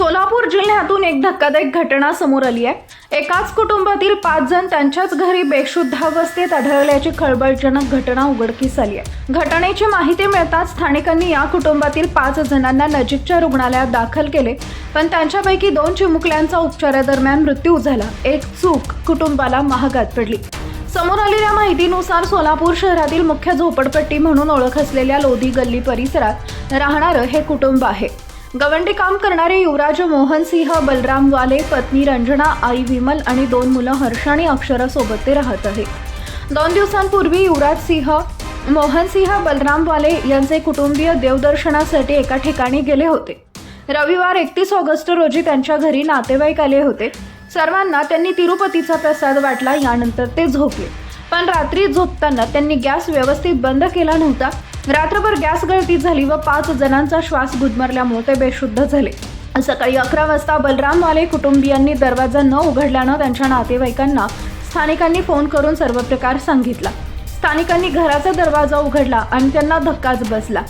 सोलापूर जिल्ह्यातून एक धक्कादायक घटना समोर आली आहे. एकाच कुटुंबातील पाच जण त्यांच्याच घरी बेशुद्धावस्थेत आढळल्याची खळबळजनक घटना उघडकीस आली आहे. घटनेची माहिती मिळताच स्थानिकांनी या कुटुंबातील पाच जणांना नजीकच्या रुग्णालयात दाखल केले पण त्यांच्यापैकी दोन चिमुकल्यांचा उपचारादरम्यान मृत्यू झाला. एक चूक कुटुंबाला महागात पडली. समोर आलेल्या माहितीनुसार सोलापूर शहरातील मुख्य झोपडपट्टी म्हणून ओळख असलेल्या लोधी गल्ली परिसरात राहणारं हे कुटुंब आहे. गवंडी काम करणारे युवराज मोहनसिंह बलराम वाले पत्नी रंजना आई विमल आणि दोन मुलं हर्ष आणि अक्षरासोबत ते राहत आहे. दोन दिवसांपूर्वी युवराज सिंह मोहनसिंह बलराम वाले यांचे कुटुंबीय देवदर्शनासाठी एका ठिकाणी गेले होते. रविवार एकतीस ऑगस्ट रोजी त्यांच्या घरी नातेवाईक आले होते. सर्वांना त्यांनी तिरुपतीचा प्रसाद वाटला यानंतर ते झोपले. पण रात्री झोपताना त्यांनी गॅस व्यवस्थित बंद केला नव्हता. रात्रभर गॅस गळती झाली व पाच जणांचा श्वास गुदमरल्यामुळे ते बेशुद्ध झाले. सकाळी अकरा वाजता बलराम वाले कुटुंबियांनी दरवाजा न उघडल्यानं त्यांच्या नातेवाईकांना स्थानिकांनी फोन करून सर्व प्रकार सांगितला. स्थानिकांनी घराचा दरवाजा उघडला आणि त्यांना धक्काच बसला.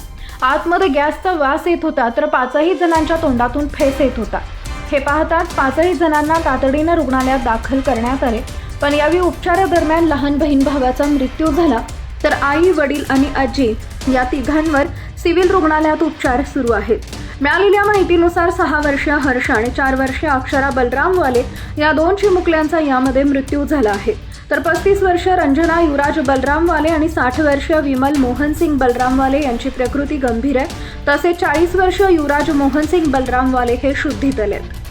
आतमध्ये गॅसचा वास येत होता तर पाचही जणांच्या तोंडातून फेस येत होता. हे पाहताच पाचही जणांना तातडीनं रुग्णालयात दाखल करण्यात आले. पण यावेळी उपचारादरम्यान लहान बहीण भावाचा मृत्यू झाला. तर आई वडील आणि आजी या तिघांवर सिव्हिल रुग्णालयात उपचार सुरू आहेत. मिळालेल्या माहितीनुसार सहा वर्षीय हर्ष आणि चार वर्षीय अक्षरा बलरामवाले या दोन चिमुकल्यांचा यामध्ये मृत्यू झाला आहे. तर पस्तीस वर्ष रंजना युवराज बलरामवाले आणि साठ वर्षीय विमल मोहनसिंग बलरामवाले यांची प्रकृती गंभीर आहे. तसेच चाळीस वर्ष युवराज मोहनसिंग बलरामवाले हे शुद्धीतले आहेत.